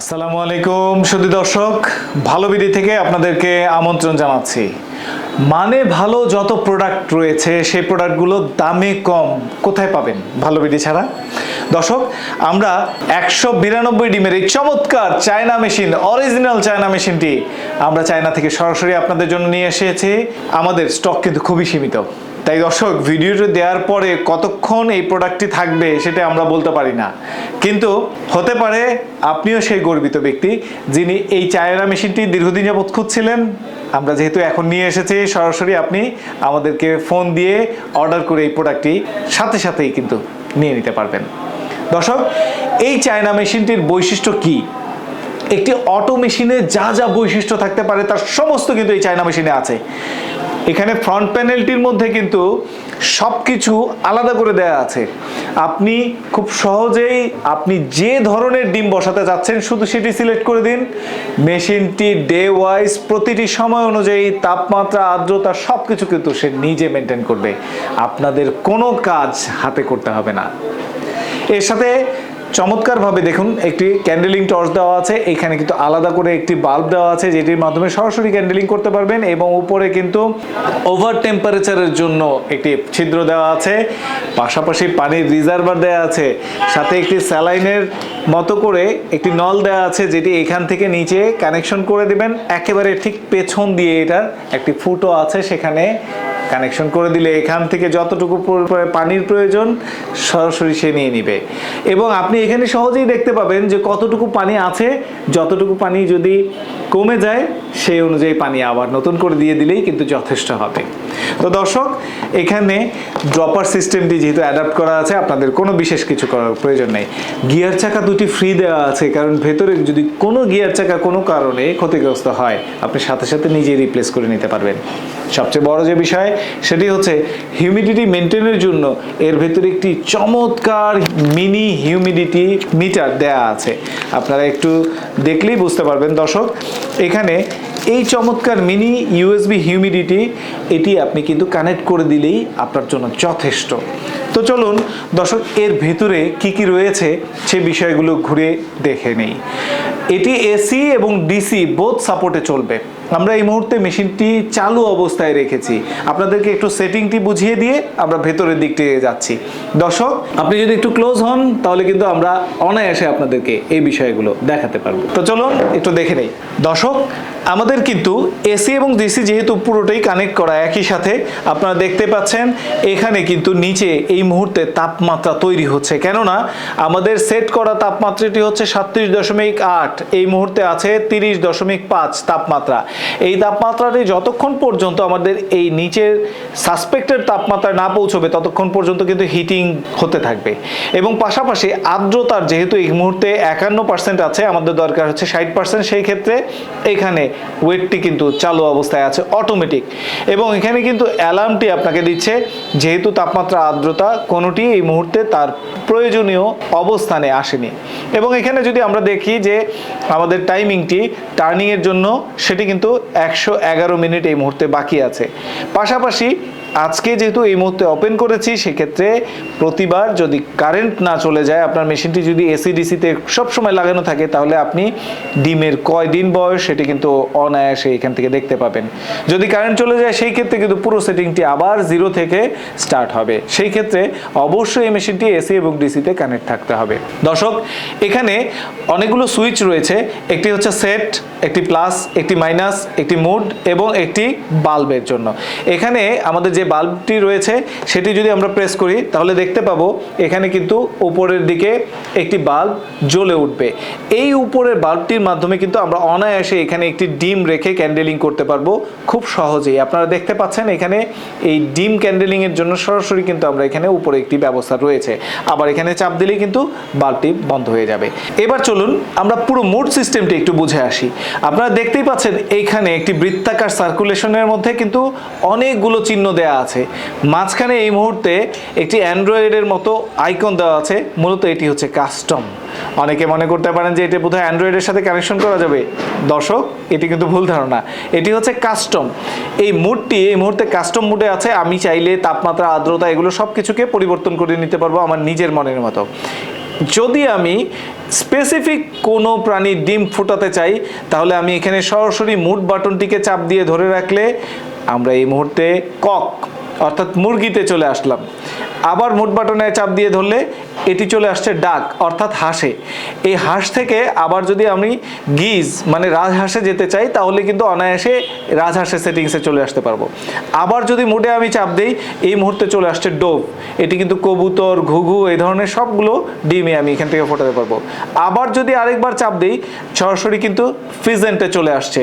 আসসালামু আলাইকুম সুদী দর্শক। ভালো বিডি থেকে আপনাদেরকে আমন্ত্রণ জানাচ্ছি। মানে ভালো যত প্রোডাক্ট রয়েছে, সেই প্রোডাক্টগুলো দামে কম, কোথায় পাবেন? ভালো বিডি ছাড়া? দর্শক, আমরা একশো বিরানব্বই ডিমের এই চমৎকার চায়না মেশিন অরিজিনাল চায়না মেশিনটি আমরা চায়না থেকে সরাসরি আপনাদের জন্য নিয়ে এসেছি। আমাদের স্টক কিন্তু খুবই সীমিত। তাই দর্শক ভিডিওটি দেওয়ার পরে কতক্ষণ এই প্রোডাক্টটি থাকবে সেটা আমরা বলতে পারি না। কিন্তু হতে পারে আপনিও সেই গর্বিত ব্যক্তি যিনি এই চায়না মেশিনটি দীর্ঘদিন যাবৎ খুঁজছিলেন। আমরা যেহেতু এখন নিয়ে এসেছি, সরাসরি আপনি আমাদেরকে ফোন দিয়ে অর্ডার করে এই প্রোডাক্টটি সাথে সাথেই কিন্তু নিয়ে নিতে পারবেন। দর্শক, এই চায়না মেশিনটির বৈশিষ্ট্য কী? একটি অটো মেশিনে যা যা বৈশিষ্ট্য থাকতে পারে তার সমস্ত কিন্তু এই চায়না মেশিনে আছে। এখানে ফ্রন্ট প্যানেলটির মধ্যে কিন্তু সব কিছু আলাদা করে দেওয়া আছে। আপনি খুব সহজেই আপনি যে ধরনের ডিম বসাতে যাচ্ছেন, শুধু সেটি সিলেক্ট করে দিন। মেশিনটি ডে ওয়াইজ প্রতিটি সময় অনুযায়ী তাপমাত্রা, আর্দ্রতা সব কিছু কিন্তু সে নিজে মেনটেন করবে। আপনাদের কোনো কাজ হাতে করতে হবে না। এর সাথে চমৎকারভাবে দেখুন, একটি ক্যান্ডেলিং টর্চ দেওয়া আছে, এখানে কিন্তু আলাদা করে একটি বাল্ব দেওয়া আছে, যেটির মাধ্যমে সরাসরি ক্যান্ডেলিং করতে পারবেন এবং উপরে কিন্তু ওভার টেম্পারেচারের জন্য একটি ছিদ্র দেওয়া আছে, পাশাপাশি পানির রিজার্ভার দেওয়া আছে, সাথে একটি স্যালাইনের মতো করে একটি নল দেওয়া আছে, যেটি এখান থেকে নিচে কানেকশন করে দিবেন, একেবারে ঠিক পেছন দিয়ে এটার একটি ফুটো আছে, সেখানে কানেকশন করে দিলে এখান থেকে যতটুকু পানির প্রয়োজন সরাসরি সে নিয়ে নিবে। এবং আপনি এখানে সহজেই দেখতে পাবেন যে কতটুকু পানি আছে, যতটুকু পানি যদি কমে যায় সেই অনুযায়ী পানি আবার নতুন করে দিয়ে দিলেই কিন্তু যথেষ্ট হবে। তো দর্শক, এখানে ড্রপার সিস্টেমটি যেহেতু অ্যাডাপ্ট করা আছে, আপনাদের কোনো বিশেষ কিছু করার প্রয়োজন নেই। গিয়ার চাকা দুটি ফ্রি দেওয়া আছে, কারণ ভেতরে যদি কোনো গিয়ার চাকা কোনো কারণে ক্ষতিগ্রস্ত হয়, আপনি সাথে সাথে নিজেই রিপ্লেস করে নিতে পারবেন। সবচেয়ে বড় যে বিষয়, সেটি হচ্ছে হিউমিডিটি মেনটেনের জন্য এর ভেতরে একটি চমৎকার মিনি হিউমিডিটি মিটার দেয়া আছে। আপনারা একটু দেখলেই বুঝতে পারবেন। দর্শক, এখানে এই চমৎকার মিনি ইউএসবি হিউমিডিটি এটি আপনি কিন্তু কানেক্ট করে দিলেই আপনার জন্য যথেষ্ট। তো চলুন, দর্শক, এর ভেতরে কি কি রয়েছে সে বিষয়গুলো ঘুরে দেখে নেই। এটি এসি এবং ডিসি বোধ সাপোর্টে চলবে। আমরা এই মুহূর্তে মেশিনটি চালু অবস্থায় রেখেছি। আপনাদেরকে একটু সেটিংটি বুঝিয়ে দিয়ে আমরা ভেতরের দিকটি যাচ্ছি। দর্শক, আপনি যদি একটু ক্লোজ হন, তাহলে কিন্তু আমরা অনায়াসে আপনাদেরকে এই বিষয়গুলো দেখাতে পারব। তো চলুন, একটু দেখে নেই। দর্শক, আমাদের কিন্তু এসি এবং ডিসি যেহেতু পুরোটাই কানেক্ট করা একই সাথে, আপনারা দেখতে পাচ্ছেন, এখানে কিন্তু নিচে এই মুহূর্তে তাপমাত্রা তৈরি হচ্ছে। কেননা, আমাদের সেট করা তাপমাত্রাটি হচ্ছে সাতত্রিশ দশমিক আট, এই মুহূর্তে আছে তিরিশ দশমিক পাঁচ তাপমাত্রা। এই তাপমাত্রাটি যতক্ষণ পর্যন্ত আমাদের এই নিচের সাসপেক্টেড তাপমাত্রা না পৌঁছবে, ততক্ষণ পর্যন্ত কিন্তু হিটিং হতে থাকবে। এবং পাশাপাশি আর্দ্রতার যেহেতু এই মুহূর্তে একান্ন পার্সেন্ট আছে, আমাদের দরকার হচ্ছে ষাট পার্সেন্ট সেই ক্ষেত্রে এখানে ওয়েটটি কিন্তু চালু অবস্থায় আছে অটোমেটিক এবং এখানে কিন্তু অ্যালার্মটি আপনাকে দিচ্ছে, যেহেতু তাপমাত্রা আর্দ্রতা কোনোটি এই মুহূর্তে তার প্রয়োজনীয় অবস্থানে আসেনি। এবং এখানে যদি আমরা দেখি যে আমাদের টাইমিংটি টার্নিংয়ের জন্য, সেটি কিন্তু একশো এগারো মিনিট এই মুহূর্তে বাকি আছে। পাশাপাশি আজকে যেহেতু এই মুহূর্তে ওপেন করেছি, সেক্ষেত্রে প্রতিবার যদি কারেন্ট না চলে যায়, আপনার মেশিনটি যদি এসি ডিসিতে সবসময় লাগানো থাকে, তাহলে আপনি ডিমের কয় দিন বয়স সেটি কিন্তু অনায়াসে এখান থেকে দেখতে পাবেন। যদি কারেন্ট চলে যায়, সেই ক্ষেত্রে কিন্তু পুরো সেটিংটি আবার জিরো থেকে স্টার্ট হবে। সেই ক্ষেত্রে অবশ্যই এই মেশিনটি এসি এবং ডিসিতে কানেক্ট থাকতে হবে। দর্শক, এখানে অনেকগুলো সুইচ রয়েছে। একটি হচ্ছে সেট একটি প্লাস একটি মাইনাস একটি মুড এবং একটি বাল্বের জন্য। এখানে আমাদের যে বাল্বটি রয়েছে, সেটি যদি আমরা প্রেস করি, তাহলে দেখতে পাবো এখানে কিন্তু উপরের দিকে একটি বাল্ব জ্বলে উঠবে। এই উপরের বাল্বটির মাধ্যমে কিন্তু আমরা অনায়াসে এখানে একটি ডিম রেখে ক্যান্ডেলিং করতে পারব খুব সহজেই। আপনারা দেখতে পাচ্ছেন এখানে এই ডিম ক্যান্ডেলিং এর জন্য সরাসরি কিন্তু আমরা এখানে উপরে একটি ব্যবস্থা রয়েছে। আবার এখানে চাপ দিলেই কিন্তু বাল্বটি বন্ধ হয়ে যাবে। এবার চলুন আমরা পুরো মুড সিস্টেমটি একটু বুঝে আসি। আপনারা দেখতেই পাচ্ছেন এইখানে একটি বৃত্তাকার সার্কুলেশনের মধ্যে কিন্তু অনেকগুলো চিহ্ন দেওয়া আছে। মাঝখানে এই মুহূর্তে একটি অ্যান্ড্রয়েডের মতো আইকন দেওয়া আছে। মূলত এটি হচ্ছে কাস্টম। অনেকে মনে করতে পারেন যে এটি বোধহয় অ্যান্ড্রয়েডের সাথে কানেকশন করা যাবে। দর্শক, এটি কিন্তু ভুল ধারণা। এটি হচ্ছে কাস্টম। এই মুডটি, এই মুহূর্তে কাস্টম মুডে আছে। আমি চাইলে তাপমাত্রা, আর্দ্রতা এগুলো সব কিছুকে পরিবর্তন করে নিতে পারব আমার নিজের মনের মতো। যদি আমি স্পেসিফিক কোনো প্রাণীর ডিম ফোটাতে চাই, তাহলে আমি এখানে সরাসরি মুড বাটনটিকে চাপ দিয়ে ধরে রাখলে আমরা এই মুহূর্তে কক, অর্থাৎ মুরগিতে চলে আসলাম। আবার মুড বাটনে চাপ দিয়ে ধরলে এটি চলে আসছে ডাক, অর্থাৎ হাঁসে। এই হাঁস থেকে আবার যদি আমি গিজ মানে রাজহাঁসে যেতে চাই, তাহলে কিন্তু অনায়াসে রাজহাঁসের সেটিংসে চলে আসতে পারব। আবার যদি মুডে আমি চাপ দিই, এই মুহূর্তে চলে আসছে ডোব এটি কিন্তু কবুতর, ঘুঘু, এই ধরনের সবগুলো ডিমে আমি এখান থেকে ফোটাতে পারব। আবার যদি আরেকবার চাপ দিই, সরাসরি কিন্তু ফিজেন্টে চলে আসছে।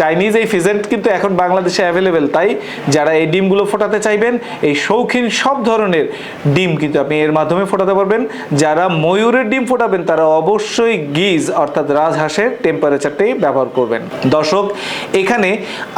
চাইনিজ এই ফিজেন্ট কিন্তু এখন বাংলাদেশে অ্যাভেলেবেল তাই যারা এই ডিমগুলো ফোটাতে চাইবেন, এই শৌখিন সব ধরনের ডিম কিন্তু আপনি এর মাধ্যমে ফোটাতে পারবেন। যারা ময়ূরের ডিম ফোটাবেন, তারা অবশ্যই গিজ, অর্থাৎ রাজহাঁসের টেম্পারেচারটাই ব্যবহার করবেন। দর্শক, এখানে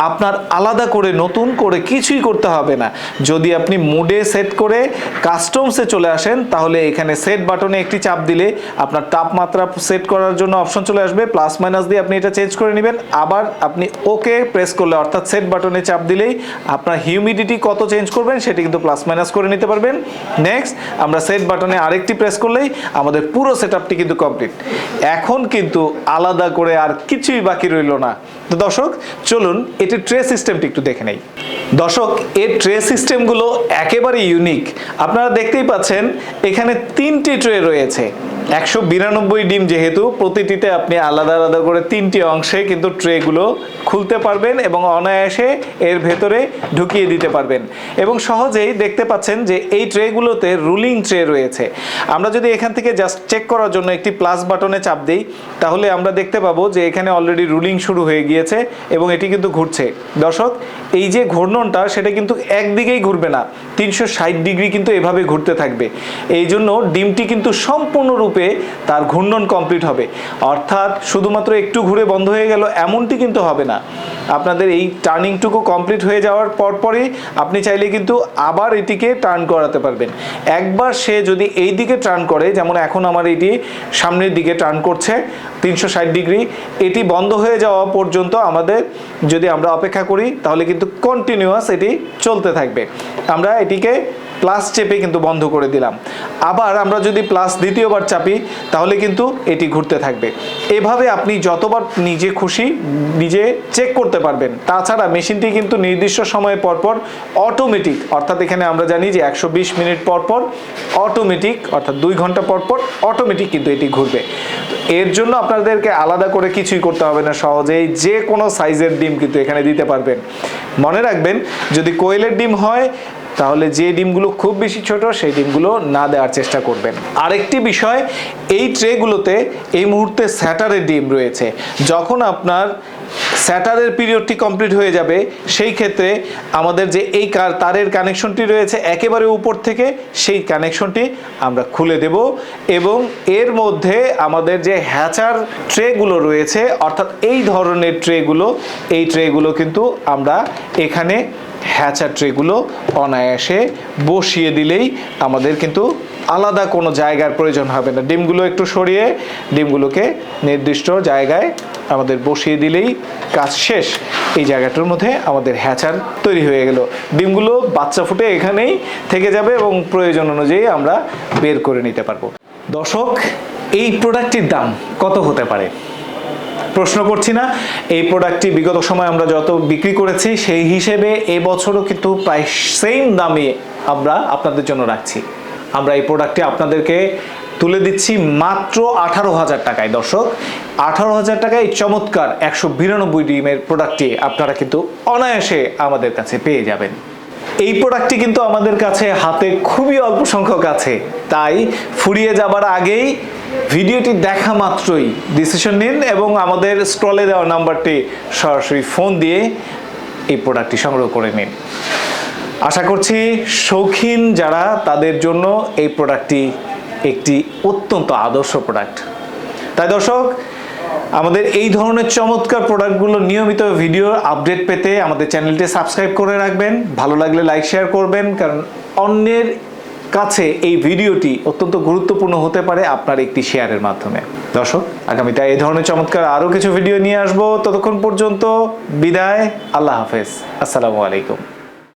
আপনার আলাদা করে, নতুন করে কিছুই করতে হবে না। যদি আপনি মুডে সেট করে কাস্টমসে চলে আসেন, তাহলে এখানে সেট বাটনে একটি চাপ দিলে আপনার তাপমাত্রা সেট করার জন্য অপশন চলে আসবে। প্লাস মাইনাস দিয়ে আপনি এটা চেঞ্জ করে নেবেন। আবার আপনি ওকে প্রেস করলে, অর্থাৎ সেট বাটনে চাপ দিলেই আপনার হিউমিডিটি কত চেঞ্জ করবেন সেটি কিন্তু প্লাস মাইনাস করে নিতে পারবেন। নেক্সট আমরা সেট বাটনে আরেকটি প্রেস করলেই আমাদের পুরো সেট কিন্তু কমপ্লিট এখন কিন্তু আলাদা করে আর কিছুই বাকি রইল না। তো দর্শক, চলুন এটির ট্রে সিস্টেমটি একটু দেখে নেই। দর্শক, এর ট্রে সিস্টেমগুলো একেবারে ইউনিক আপনারা দেখতেই পাচ্ছেন, এখানে তিনটি ট্রে রয়েছে। একশো বিরানব্বই ডিম যেহেতু, প্রতিটিতে আপনি আলাদা আলাদা করে তিনটি অংশে কিন্তু ট্রেগুলো খুলতে পারবেন এবং অনায়াসে এর ভেতরে ঢুকিয়ে দিতে পারবেন। এবং সহজেই দেখতে পাচ্ছেন যে এই ট্রেগুলোতে রুলিং ট্রে রয়েছে। আমরা যদি এখান থেকে জাস্ট চেক করার জন্য একটি প্লাস বাটনে চাপ দিই, তাহলে আমরা দেখতে পাবো যে এখানে অলরেডি রুলিং শুরু হয়ে গিয়েছে এবং এটি কিন্তু ঘুরছে। দর্শক, এই যে ঘূর্ণনটা, সেটা কিন্তু একদিকেই ঘুরবে না। তিনশো ষাট ডিগ্রি কিন্তু এভাবে ঘুরতে থাকবে। এই জন্য ডিমটি কিন্তু সম্পূর্ণরূপে তার ঘূর্ণন কমপ্লিট হবে। অর্থাৎ শুধুমাত্র একটু ঘুরে বন্ধ হয়ে গেল, এমনটি কিন্তু হবে না। আপনাদের এই টার্নিংটুকু কমপ্লিট হয়ে যাওয়ার পরপরই আপনি চাইলে কিন্তু আবার এটিকে টার্ন করাতে পারবেন। একবার সে যদি এই দিকে টার্ন করে, যেমন এখন আমার এটি সামনের দিকে টার্ন করছে, তিনশো ষাট ডিগ্রি, এটি বন্ধ হয়ে যাওয়া পর্যন্ত আমাদের যদি আমরা অপেক্ষা করি, তাহলে কিন্তু কন্টিনিউয়াস এটি চলতে থাকবে। আমরা এটিকে প্লাস চেপে কিন্তু বন্ধ করে দিলাম। আবার আমরা যদি প্লাস দ্বিতীয়বার চাপি, তাহলে কিন্তু এটি ঘুরতে থাকবে। এভাবে আপনি যতবার নিজে খুশি নিজে চেক করতে পারবেন। তাছাড়া মেশিনটি কিন্তু নির্দিষ্ট সময় পরপর অটোমেটিক অর্থাৎ এখানে আমরা জানি যে একশো বিশ মিনিট পরপর অটোমেটিক অর্থাৎ দুই ঘণ্টা পরপর অটোমেটিক কিন্তু এটি ঘুরবে। এর জন্য আপনাদেরকে আলাদা করে কিছুই করতে হবে না, সহজেই যে কোনো সাইজের ডিম কিন্তু এখানে দিতে পারবেন। মনে রাখবেন, যদি কোয়েলের ডিম হয় তাহলে যে ডিমগুলো খুব বেশি ছোট, সেই ডিমগুলো না দেওয়ার চেষ্টা করবেন। আরেকটি বিষয়, এই ট্রেগুলোতে এই মুহূর্তে স্যাটারের ডিম রয়েছে। যখন আপনার স্যাটারের পিরিয়ডটি কমপ্লিট হয়ে যাবে, সেই ক্ষেত্রে আমাদের যে এই কার, তারের কানেকশনটি রয়েছে একেবারে উপর থেকে, সেই কানেকশনটি আমরা খুলে দেব এবং এর মধ্যে আমাদের যে হ্যাচার ট্রেগুলো রয়েছে, অর্থাৎ এই ধরনের ট্রেগুলো, এই ট্রেগুলো কিন্তু আমরা এখানে হ্যাচার ট্রেগুলো অনায়াসে বসিয়ে দিলেই আমাদের কিন্তু আলাদা কোনো জায়গার প্রয়োজন হবে না। ডিমগুলো একটু সরিয়ে, ডিমগুলোকে নির্দিষ্ট জায়গায় আমাদের বসিয়ে দিলেই কাজ শেষ। এই জায়গাটার মধ্যে আমাদের হ্যাচার তৈরি হয়ে গেল। ডিমগুলো বাচ্চা ফুটে এখানেই থেকে যাবে এবং প্রয়োজন অনুযায়ী আমরা বের করে নিতে পারব। দর্শক, এই প্রোডাক্টটির দাম কত হতে পারে? প্রশ্ন করছি না। এই প্রোডাক্টটি বিগত সময় আমরা যত বিক্রি করেছি, সেই হিসেবে এবছরও কিন্তু প্রায় সেম দামে আমরা আপনাদের জন্য রাখছি। আমরা এই প্রোডাক্টটি আপনাদেরকে তুলে দিচ্ছি মাত্র আঠারো হাজার টাকায়। দর্শক, আঠারো হাজার টাকায় চমৎকার একশো বিরানব্বই ডিমের প্রোডাক্টটি আপনারা কিন্তু অনায়াসে আমাদের কাছে পেয়ে যাবেন। এই প্রোডাক্টটি কিন্তু আমাদের কাছে হাতে খুবই অল্প সংখ্যক আছে। তাই ফুরিয়ে যাবার আগেই ভিডিওটি দেখা মাত্রই ডিসিশন নিন এবং আমাদের স্ক্রলে দেওয়া নাম্বারটি সরাসরি ফোন দিয়ে এই প্রোডাক্টটি সংগ্রহ করে নিন। আশা করছি শৌখিন যারা তাদের জন্য এই প্রোডাক্টটি একটি অত্যন্ত আদর্শ প্রোডাক্ট তাই দর্শক, আমাদের এই ধরনের চমৎকার প্রোডাক্টগুলো নিয়মিত ভিডিও আপডেট পেতে আমাদের চ্যানেলটি সাবস্ক্রাইব করে রাখবেন। ভালো লাগলে লাইক শেয়ার করবেন, কারণ অন্যের কাছে এই ভিডিওটি অত্যন্ত গুরুত্বপূর্ণ হতে পারে আপনার একটি শেয়ারের মাধ্যমে। দর্শক, আগামীতে এই ধরনের চমৎকার আরও কিছু ভিডিও নিয়ে আসব। ততক্ষণ পর্যন্ত বিদায়, আল্লাহ হাফেজ। আসসালামু আলাইকুম।